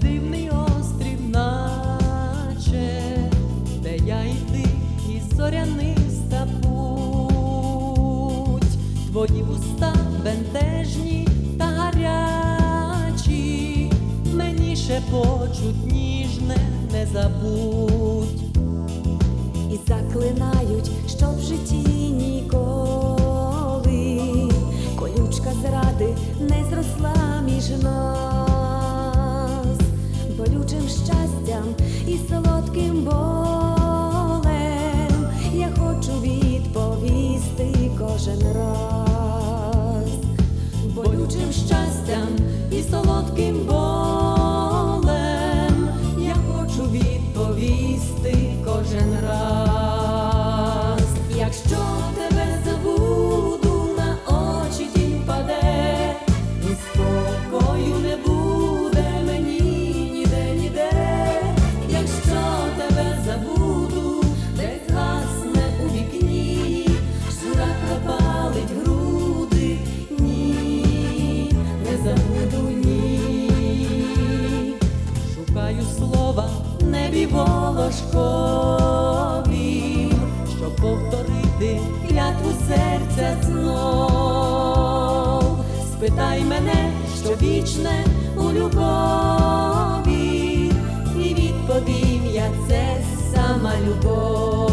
дивний острів, наче, де я і ти, і зоряниста путь, твої вуста бентежні та гарячі, мені ще почуть, ніжне, не забудь і заклинаю. Солодким болем волошкові, щоб повторити клятву серця знов. Спитай мене, що вічне у любові, і відповім я це сама любов.